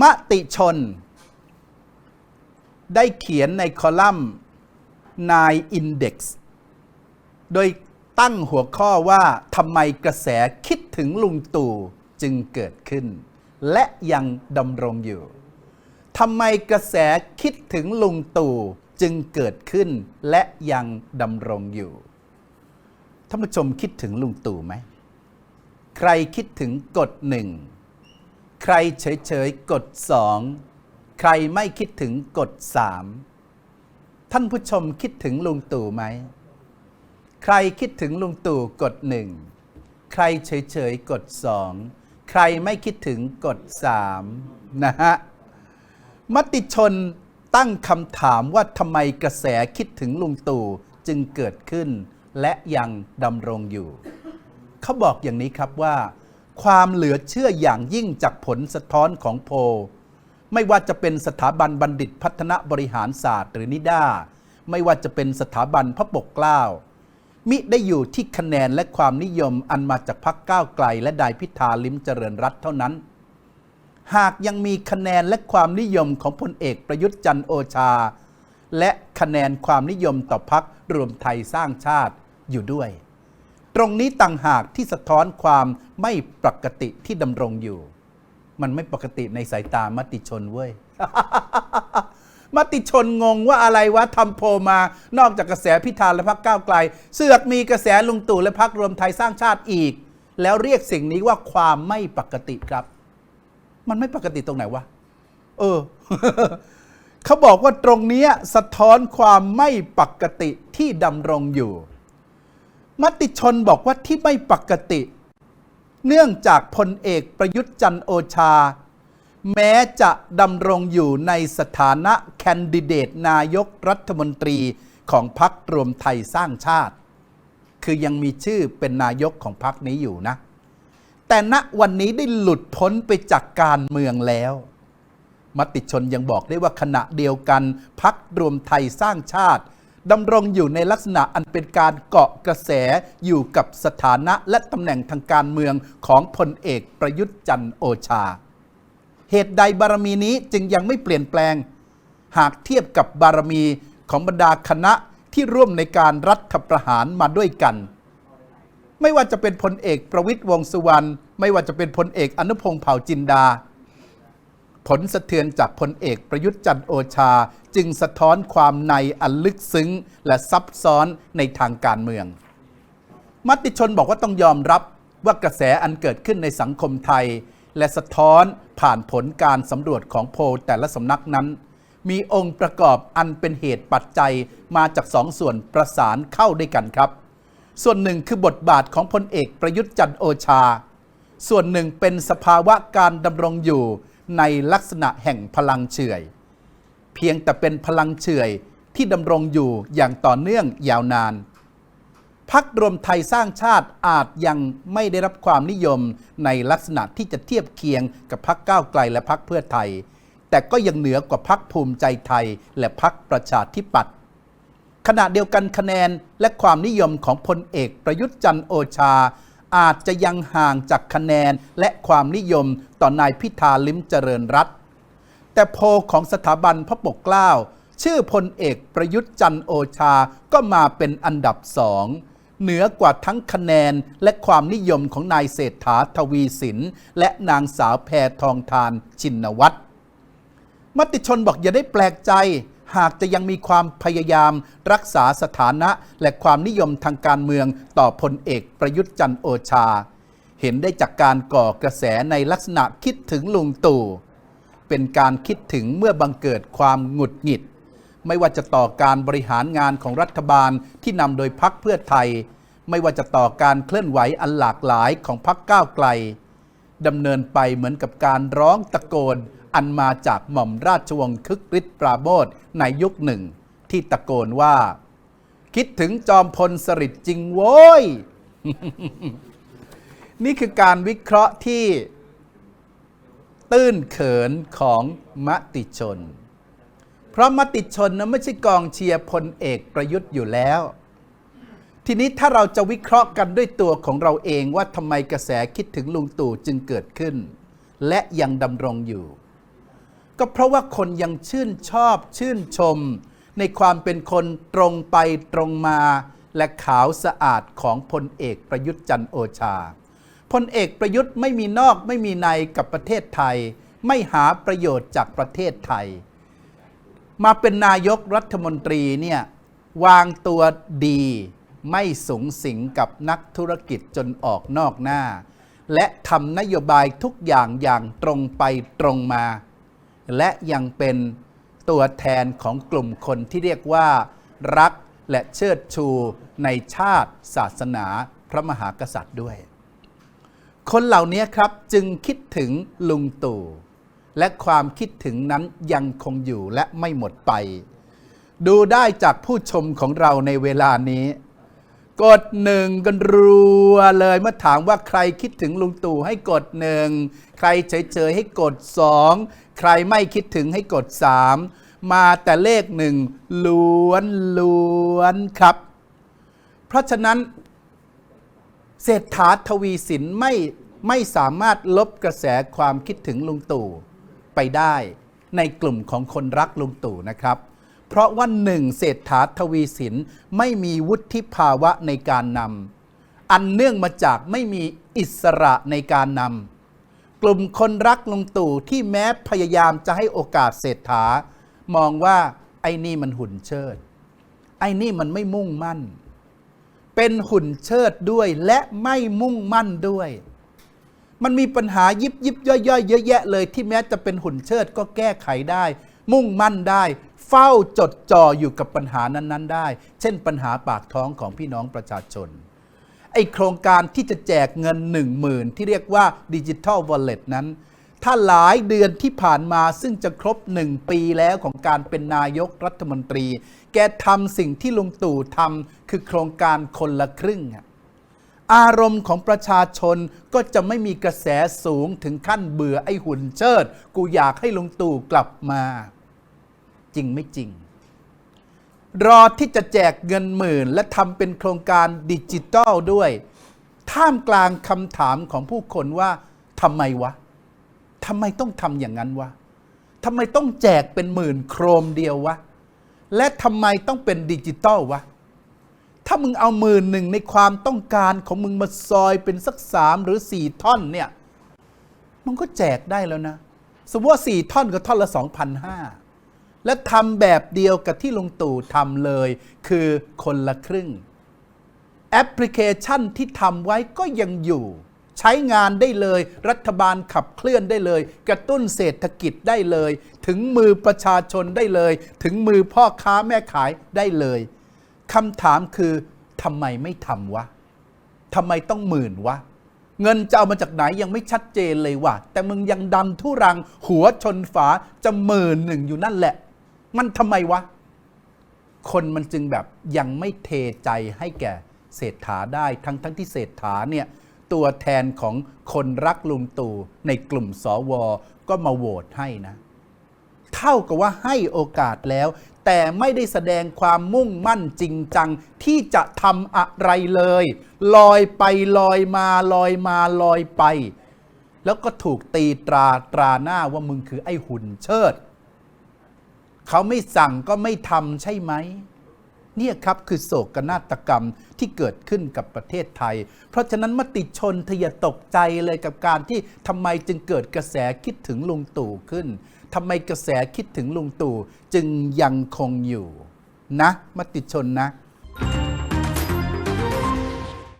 มติชน ได้เขียนในคอลัมน์นายอินเด็กซ์โดยตั้งหัวข้อว่าทำไมกระแสคิดถึงลุงตู่จึงเกิดขึ้น และยังดำรงอยู่ทำไมกระแสคิดถึงลุงตู่จึงเกิดขึ้นและยังดำรงอยู่ท่านผู้ชมคิดถึงลุงตู่ไหม ใครคิดถึงกดหนึ่ง ใครเฉยๆ กดสองใครไม่คิดถึงกดสามท่านผู้ชมคิดถึงลุงตู่ไหม ใครคิดถึงลุงตู่กดหนึ่งใครเฉยๆ กดสองใครไม่คิดถึงกดสามนะฮะ มติชนตั้งคำถามว่าทำไมกระแสคิดถึงลุงตู่จึงเกิดขึ้น และยังดำรงอยู่ เขาบอกอย่างนี้ครับว่า ความเหลือเชื่ออย่างยิ่งจากผลสะท้อนของโพลไม่ว่าจะเป็นสถาบันบัณฑิตพัฒนบริหารศาสตร์หรือนิด้าไม่ว่าจะเป็นสถาบันพระปกเกล้ามิได้อยู่ที่คะแนนและความนิยมอันมาจากพรรคก้าวไกล และนายพิธาลิ้มเจริญรัตเท่านั้น หากยังมีคะแนนและความนิยมของพลเอกประยุทธ์จันโอชา และคะแนนความนิยมต่อพักรวมไทยสร้างชาติอยู่ด้วย ตรงนี้ต่างหากที่สะท้อนความไม่ปกติที่ดำรงอยู่ มันไม่ปกติในสายตามติชนเว้ย มติชนงงว่าอะไรวะทำโพมา นอกจากกระแสพิธาและพักก้าวไกล เสือกมีกระแสลุงตู่และพักรวมไทยสร้างชาติอีก แล้วเรียกสิ่งนี้ว่าความไม่ปกติครับ มันไม่ปกติตรงไหนวะ เออ เขาบอกว่าตรงนี้สะท้อนความไม่ปกติที่ดำรงอยู่ มติชนบอกว่าที่ไม่ปกติ เนื่องจากพลเอกประยุทธ์จันโอชา แม้จะดำรงอยู่ในสถานะแคนดิเดตนายกรัฐมนตรีของพรรครวมไทยสร้างชาติ คือยังมีชื่อเป็นนายกของพรรคนี้อยู่นะ แต่ณวันนี้ได้หลุดพ้นไปจากการเมืองแล้วมติชนยังบอกได้ว่าขณะเดียวกันพักรวมไทยสร้างชาติ ดำรงอยู่ในลักษณะอันเป็นการเกาะกระแสอยู่กับสถานะและตำแหน่งทางการเมืองของพลเอกประยุทธ์จันทร์โอชา เหตุใดบารมีนี้จึงยังไม่เปลี่ยนแปลง หากเทียบกับบารมีของบรรดาคณะที่ร่วมในการรัฐประหารมาด้วยกัน ไม่ว่าจะเป็นพลเอกประวิตยวงษ์สุวรรณไม่ว่าจะเป็นพลเอกอนุพงษ์เผ่าจินดา ผลสะเทือนจากพลเอกประยุทธ์จันโอชา จึงสะท้อนความในอันลึกซึ้ง และซับซ้อนในทางการเมือง มติชนบอกว่าต้องยอมรับว่ากระแสอันเกิดขึ้นในสังคมไทย และสะท้อนผ่านผลการสำรวจของโพลแต่ละสำนักนั้น มีองค์ประกอบอันเป็นเหตุปัจจัยมาจากสองส่วนประสานเข้าด้วยกันครับ ส่วนหนึ่งคือบทบาทของพลเอกประยุทธ์จันโอชา ส่วนหนึ่งเป็นสภาวะการดำรงอยู่ ในลักษณะแห่งพลังเฉื่อย เพียงแต่เป็นพลังเฉื่อยที่ดำรงอยู่อย่างต่อเนื่องยาวนานพักรวมไทยสร้างชาติอาจยังไม่ได้รับความนิยมในลักษณะที่จะเทียบเคียงกับพักก้าวไกลและพักเพื่อไทย แต่ก็ยังเหนือกว่าพักภูมิใจไทยและพักประชาธิปัตย์ขณะเดียวกันคะแนนและความนิยมของพลเอกประยุทธ์จันทร์โอชา อาจจะยังห่างจากคะแนนและความนิยมต่อนายพิธาลิ้มเจริญรัตแต่โพลของสถาบันพระปกเกล้าชื่อพลเอกประยุทธ์จันทร์โอชาก็มาเป็นอันดับสอง เหนือกว่าทั้งคะแนนและความนิยมของนายเศรษฐาทวีสิน และนางสาวแพทองทานชินวัตรมติชนบอกอย่าได้แปลกใจ หากจะยังมีความพยายามรักษาสถานะและความนิยมทางการเมืองต่อพลเอกประยุทธ์จันทร์โอชา เห็นได้จากการก่อกระแสในลักษณะคิดถึงลุงตู่ เป็นการคิดถึงเมื่อบังเกิดความหงุดหงิด ไม่ว่าจะต่อการบริหารงานของรัฐบาลที่นำโดยพักเพื่อไทย ไม่ว่าจะต่อการเคลื่อนไหวอันหลากหลายของพักก้าวไกลดำเนินไปเหมือนกับการร้องตะโกน อันมาจากหม่อมราชวงศ์คึกฤทธิ์ปราโมทในยุคหนึ่ง ที่ตะโกนว่า คิดถึงจอมพลสฤษดิ์จริงโว้ย นี่คือการวิเคราะห์ที่ ตื้นเขินของมติชน เพราะมติชนนะไม่ใช่กองเชียร์พลเอกประยุทธ์อยู่แล้ว ทีนี้ถ้าเราจะวิเคราะห์กันด้วยตัวของเราเองว่าทำไมกระแสคิดถึงลุงตู่จึงเกิดขึ้น และยังดำรงอยู่ ก็เพราะว่าคนยังชื่นชอบชื่นชม ในความเป็นคนตรงไปตรงมา และขาวสะอาดของพลเอกประยุทธ์จันโอชาพลเอกประยุทธ์ไม่มีนอกไม่มีในกับประเทศไทย ไม่หาประโยชน์จากประเทศไทย มาเป็นนายกรัฐมนตรีเนี่ยวางตัวดีไม่สูงสิงกับนักธุรกิจจนออกนอกหน้า และทำนโยบายทุกอย่างอย่างตรงไปตรงมา และยังเป็นตัวแทนของกลุ่มคนที่เรียกว่า รักและเชิดชูในชาติศาสนาพระมหากษัตริย์ด้วย คนเหล่านี้ครับจึงคิดถึงลุงตู่และความคิดถึงนั้นยังคงอยู่และไม่หมดไป ดูได้จากผู้ชมของเราในเวลานี้ กดหนึ่งกันรัวเลยเมื่อถามว่าใครคิดถึงลุงตู่ให้กดหนึ่งใครเฉยๆให้กดสองใครไม่คิดถึงให้กดสามมาแต่เลขหนึ่งล้วนล้วนครับ เพราะฉะนั้นเศรษฐาทวีสินไม่ไม่สามารถลบกระแสความคิดถึงลุงตู่ไปได้ในกลุ่มของคนรักลุงตู่นะครับ เพราะว่าหนึ่งเศรษฐาทวีสินไม่มีวุฒิภาวะในการนำอันเนื่องมาจากไม่มีอิสระในการนำกลุ่มคนรักลุงตู่ที่แม้พยายามจะให้โอกาสเศรษฐามองว่าไอ้นี่มันหุ่นเชิด ไอ้นี่มันไม่มุ่งมั่น เป็นหุ่นเชิดด้วยและไม่มุ่งมั่นด้วย มันมีปัญหายิบยิบย่อยๆเยอะแยะเลยที่แม้จะเป็นหุ่นเชิดก็แก้ไขได้ มุ่งมั่นได้ เฝ้าจดจ่ออยู่กับปัญหานั้น ๆ ได้ เช่นปัญหาปากท้องของพี่น้องประชาชน ไอโครงการที่จะแจกเงิน 1 0,000 ที่เรียกว่าดิจิทัลวอลเล็ตนั้น ถ้าหลายเดือนที่ผ่านมาซึ่งจะครบ 1 ปีแล้วของการเป็นนายกรัฐมนตรี แกทำสิ่งที่ลุงตู่ทำคือโครงการคนละครึ่งอะอารมณ์ของประชาชนก็จะไม่มีกระแสสูงถึงขั้นเบื่อไอ้หุ่นเชิด กูอยากให้ลุงตู่กลับมา จริงไม่จริง รอที่จะแจกเงินหมื่น และทำเป็นโครงการดิจิทัลด้วย ท่ามกลางคำถามของผู้คนว่าทำไมวะทำไมต้องทำอย่างนั้นวะทำไมต้องแจกเป็นหมื่นโครมเดียววะ และทำไมต้องเป็นดิจิทัลวะ ถ้ามึงเอาหมื่นหนึ่งในความต้องการของมึงมาซอยเป็นสักสามหรือสี่ท่อนเนี่ยมันก็แจกได้แล้วนะ สมมติว่าสี่ท่อนก็ท่อนละสองพันห้า และทำแบบเดียวกับที่ลุงตู่ทำเลย คือคนละครึ่ง แอปพลิเคชันที่ทำไว้ก็ยังอยู่ ใช้งานได้เลย รัฐบาลขับเคลื่อนได้เลย กระตุ้นเศรษฐกิจได้เลย ถึงมือประชาชนได้เลย ถึงมือพ่อค้าแม่ขายได้เลยคำถามคือทำไมไม่ทำวะทำไมต้องหมื่นวะ เงินจะเอามาจากไหนยังไม่ชัดเจนเลยว่ะ แต่มึงยังดันทุรังหัวชนฝาจะหมื่นหนึ่งอยู่นั่นแหละ มันทำไมวะ คนมันจึงแบบยังไม่เทใจให้แก่เศรษฐาได้ทั้งทั้งที่เศรษฐาเนี่ยตัวแทนของคนรักลุงตู่ในกลุ่มสวก็มาโหวตให้นะ เท่ากับว่าให้โอกาสแล้ว แต่ไม่ได้แสดงความมุ่งมั่นจริงจัง ที่จะทำอะไรเลย ลอยไปลอยมาลอยมาลอยไป แล้วก็ถูกตีตราตราหน้าว่ามึงคือไอ้หุ่นเชิด เขาไม่สั่งก็ไม่ทำใช่ไหมเนี่ยครับคือโศกนาฏกรรมที่เกิดขึ้นกับประเทศไทย เพราะฉะนั้นมติชนเธออย่าตกใจเลยกับการที่ทำไมจึงเกิดกระแสคิดถึงลุงตู่ขึ้นทำไมกระแสคิดถึงลุงตู่จึงยังคงอยู่ นะ มติชนนะ